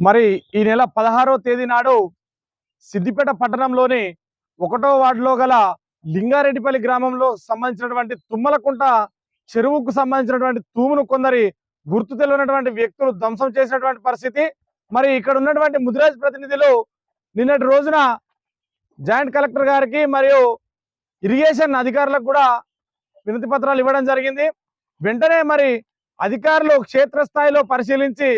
మరి ఈ నెల పదహారో తేదీ నాడు సిద్దిపేట పట్టణంలోని ఒకటో వార్డులో గల లింగారెడ్డిపల్లి గ్రామంలో సంబంధించినటువంటి తుమ్మలకుంట చెరువుకు సంబంధించినటువంటి తూమును కొందరి గుర్తు తెలియనటువంటి వ్యక్తులు ధ్వంసం చేసినటువంటి పరిస్థితి. మరి ఇక్కడ ఉన్నటువంటి ముదిరాజ్ ప్రతినిధులు నిన్నటి రోజున జాయింట్ కలెక్టర్ గారికి మరియు ఇరిగేషన్ అధికారులకు కూడా వినతి పత్రాలు ఇవ్వడం జరిగింది. వెంటనే మరి అధికారులు క్షేత్రస్థాయిలో పరిశీలించి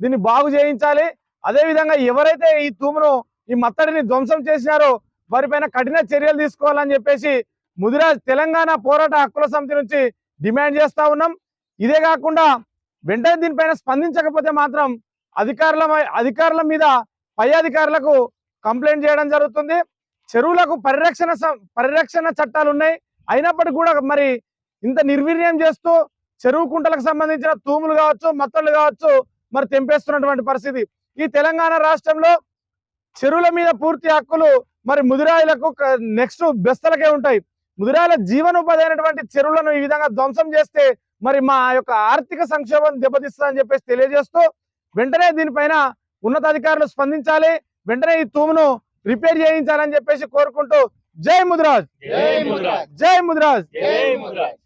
దీన్ని బాగు చేయించాలి. అదేవిధంగా ఎవరైతే ఈ తూమును ఈ మత్తడిని ధ్వంసం చేసినారో వారిపైన కఠిన చర్యలు తీసుకోవాలని చెప్పేసి ముదిరాజ్ తెలంగాణ పోరాట హక్కుల సమితి నుంచి డిమాండ్ చేస్తా ఉన్నాం. ఇదే కాకుండా వెంటనే దీనిపైన స్పందించకపోతే మాత్రం అధికారుల అధికారుల మీద పై అధికారులకు కంప్లైంట్ చేయడం జరుగుతుంది. చెరువులకు పరిరక్షణ సం- పరిరక్షణ చట్టాలు ఉన్నాయి. అయినప్పటికీ కూడా మరి ఇంత నిర్వీర్యం చేస్తూ చెరువు కుంటలకు సంబంధించిన తూములు కావచ్చు మత్తళ్ళు కావచ్చు మరి తెంపేస్తున్నటువంటి పరిస్థితి. ఈ తెలంగాణ రాష్ట్రంలో చెరువుల మీద పూర్తి హక్కులు మరి ముదిరాయిలకు నెక్స్ట్ బెస్తలకే ఉంటాయి. ముదిరాయిల జీవనోపాధి అయినటువంటి చెరువులను ఈ విధంగా ధ్వంసం చేస్తే మరి మా యొక్క ఆర్థిక సంక్షోభం దెబ్బతీస్తుందని చెప్పేసి తెలియజేస్తూ వెంటనే దీనిపైన ఉన్నతాధికారులు స్పందించాలి. వెంటనే ఈ తూమును రిపేర్ చేయించాలని చెప్పేసి కోరుకుంటూ జై ముదిరాజ్. జై ముద్రాజ్. జై ముదిరాజ్. జై ముద్రాజ్.